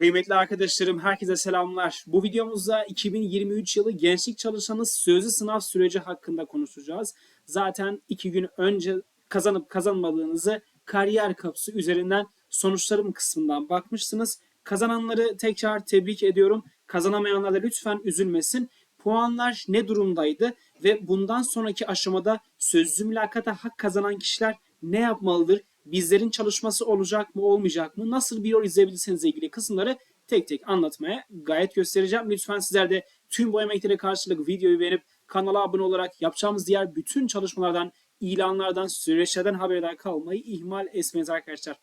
Kıymetli arkadaşlarım, herkese selamlar. Bu videomuzda 2023 yılı gençlik çalışanı sözlü sınav süreci hakkında konuşacağız. Zaten iki gün önce kazanıp kazanmadığınızı kariyer kapısı üzerinden sonuçlarım kısmından bakmışsınız. Kazananları tekrar tebrik ediyorum. Kazanamayanlar da lütfen üzülmesin. Puanlar ne durumdaydı ve bundan sonraki aşamada sözlü mülakata hak kazanan kişiler ne yapmalıdır? Bizlerin çalışması olacak mı olmayacak mı? Nasıl bir yol izleyebilirsiniz ilgili kısımları tek tek anlatmaya gayet göstereceğim. Lütfen sizler de tüm bu emeklere karşılık videoyu beğenip kanala abone olarak yapacağımız diğer bütün çalışmalardan, ilanlardan, süreçlerden haberdar kalmayı ihmal etmeyiz arkadaşlar.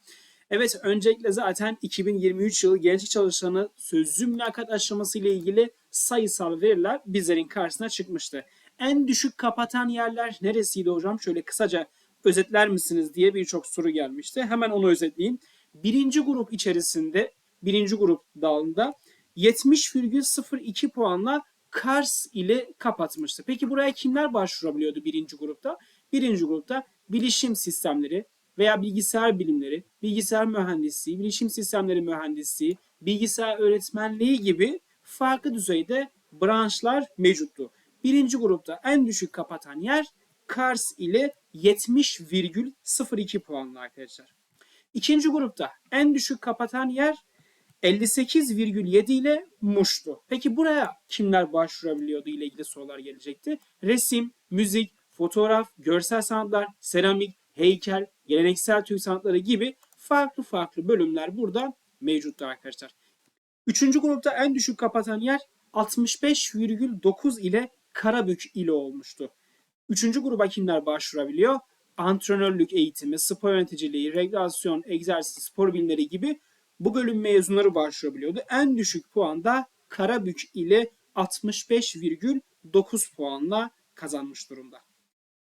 Evet öncelikle zaten 2023 yılı gençlik çalışanı sözlü mülakat aşaması ile ilgili sayısal veriler bizlerin karşısına çıkmıştı. En düşük kapatan yerler neresiydi hocam? Şöyle kısaca özetler misiniz diye birçok soru gelmişti. Hemen onu özetleyeyim. Birinci grup içerisinde, birinci grup dalında 70,02 puanla Kars ile kapatmıştı. Peki buraya kimler başvurabiliyordu birinci grupta? Birinci grupta bilişim sistemleri veya bilgisayar bilimleri, bilgisayar mühendisliği, bilişim sistemleri mühendisliği, bilgisayar öğretmenliği gibi farklı düzeyde branşlar mevcuttu. Birinci grupta en düşük kapatan yer Kars ile 70,02 puanlı arkadaşlar. İkinci grupta en düşük kapatan yer 58,7 ile Muş'tu. Peki buraya kimler başvurabiliyordu ile ilgili sorular gelecekti. Resim, müzik, fotoğraf, görsel sanatlar, seramik, heykel, geleneksel Türk sanatları gibi farklı farklı bölümler burada mevcuttu arkadaşlar. Üçüncü grupta en düşük kapatan yer 65,9 ile Karabük ile olmuştu. Üçüncü gruba kimler başvurabiliyor? Antrenörlük eğitimi, spor yöneticiliği, rekreasyon, egzersiz, spor bilimleri gibi bu bölüm mezunları başvurabiliyordu. En düşük puan da Karabük ile 65,9 puanla kazanmış durumda.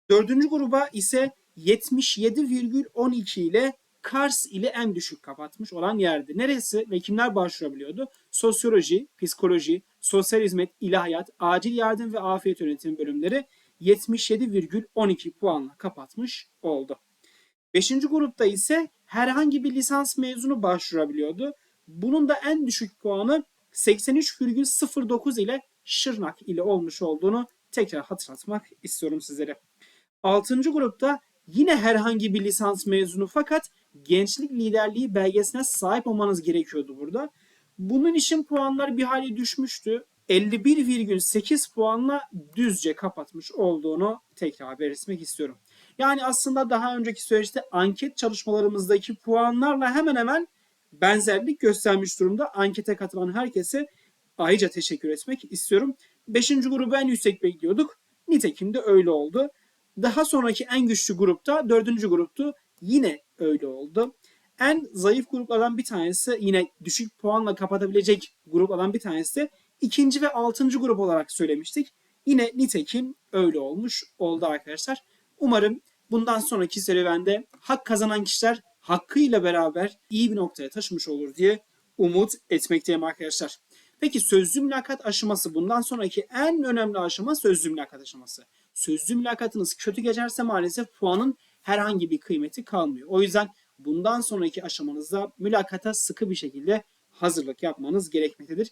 Dördüncü gruba ise 77,12 ile Kars ile en düşük kapatmış olan yerdi. Neresi ve kimler başvurabiliyordu? Sosyoloji, psikoloji, sosyal hizmet, ilahiyat, acil yardım ve afiyet yönetimi bölümleri 77,12 puanla kapatmış oldu. Beşinci grupta ise herhangi bir lisans mezunu başvurabiliyordu. Bunun da en düşük puanı 83,09 ile Şırnak ile olmuş olduğunu tekrar hatırlatmak istiyorum sizlere. Altıncı grupta yine herhangi bir lisans mezunu fakat gençlik liderliği belgesine sahip olmanız gerekiyordu burada. Bunun için puanlar bir hali düşmüştü. 51,8 puanla düzce kapatmış olduğunu tekrar belirtmek istiyorum. Yani aslında daha önceki süreçte anket çalışmalarımızdaki puanlarla hemen hemen benzerlik göstermiş durumda. Ankete katılan herkese ayrıca teşekkür etmek istiyorum. Beşinci grubu en yüksek bekliyorduk. Nitekim de öyle oldu. Daha sonraki en güçlü grupta dördüncü gruptu. Yine öyle oldu. En zayıf gruplardan bir tanesi yine düşük puanla kapatabilecek gruplardan bir tanesi de ikinci ve altıncı grup olarak söylemiştik. Yine nitekim öyle olmuş oldu arkadaşlar. Umarım bundan sonraki serüvende hak kazanan kişiler hakkıyla beraber iyi bir noktaya taşımış olur diye umut etmekteyim arkadaşlar. Peki sözlü mülakat aşaması bundan sonraki en önemli aşama sözlü mülakat aşaması. Sözlü mülakatınız kötü geçerse maalesef puanın herhangi bir kıymeti kalmıyor. O yüzden bundan sonraki aşamanızda mülakata sıkı bir şekilde hazırlık yapmanız gerekmektedir.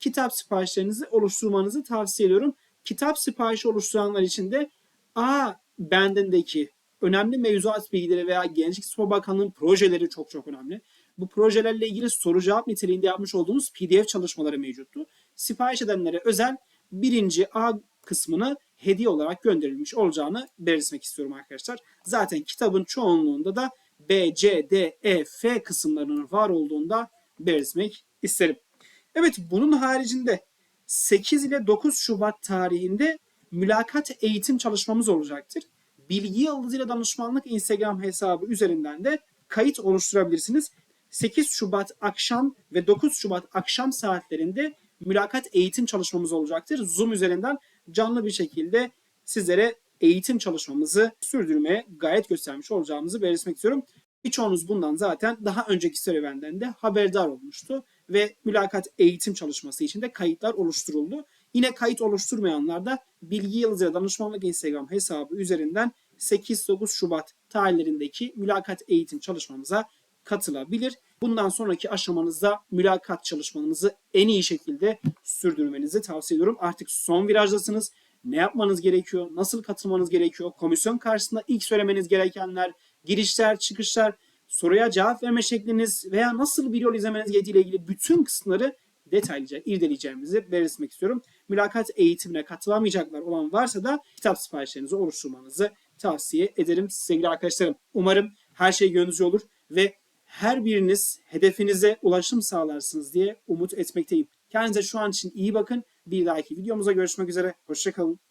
Kitap siparişlerinizi oluşturmanızı tavsiye ediyorum. Kitap siparişi oluşturanlar için de A bendindeki önemli mevzuat bilgileri veya Gençlik Spor Bakanlığı'nın projeleri çok çok önemli. Bu projelerle ilgili soru cevap niteliğinde yapmış olduğumuz PDF çalışmaları mevcuttu. Sipariş edenlere özel birinci A kısmını hediye olarak gönderilmiş olacağını belirtmek istiyorum arkadaşlar. Zaten kitabın çoğunluğunda da B, C, D, E, F kısımlarının var olduğunda belirtmek isterim. Evet bunun haricinde 8 ile 9 Şubat tarihinde mülakat eğitim çalışmamız olacaktır. Bilgi Yıldızı danışmanlık Instagram hesabı üzerinden de kayıt oluşturabilirsiniz. 8 Şubat akşam ve 9 Şubat akşam saatlerinde mülakat eğitim çalışmamız olacaktır. Zoom üzerinden canlı bir şekilde sizlere eğitim çalışmamızı sürdürmeye gayet göstermiş olacağımızı belirtmek istiyorum. Birçoğunuz bundan zaten daha önceki serüvenden de haberdar olmuştu ve mülakat eğitim çalışması için de kayıtlar oluşturuldu. Yine kayıt oluşturmayanlar da Bilgi Yıldızı Danışmanlık Instagram hesabı üzerinden 8-9 Şubat tarihlerindeki mülakat eğitim çalışmamıza katılabilir. bundan sonraki aşamanızda mülakat çalışmanızı en iyi şekilde sürdürmenizi tavsiye ediyorum. Artık son virajdasınız. Ne yapmanız gerekiyor? Nasıl katılmanız gerekiyor? Komisyon karşısında ilk söylemeniz gerekenler, girişler, çıkışlar, soruya cevap verme şekliniz veya nasıl bir yol izlemeniz gerektiğiyle ilgili bütün kısımları detaylıca irdeleyeceğimizi belirtmek istiyorum. Mülakat eğitimine katılamayacaklar olan varsa da kitap siparişlerinizi oluşturmanızı tavsiye ederim sevgili arkadaşlarım. Umarım her şey gönlünüzce olur ve her biriniz hedefinize ulaşım sağlarsınız diye umut etmekteyim. Kendinize şu an için iyi bakın. Bir dahaki videomuza görüşmek üzere. Hoşçakalın.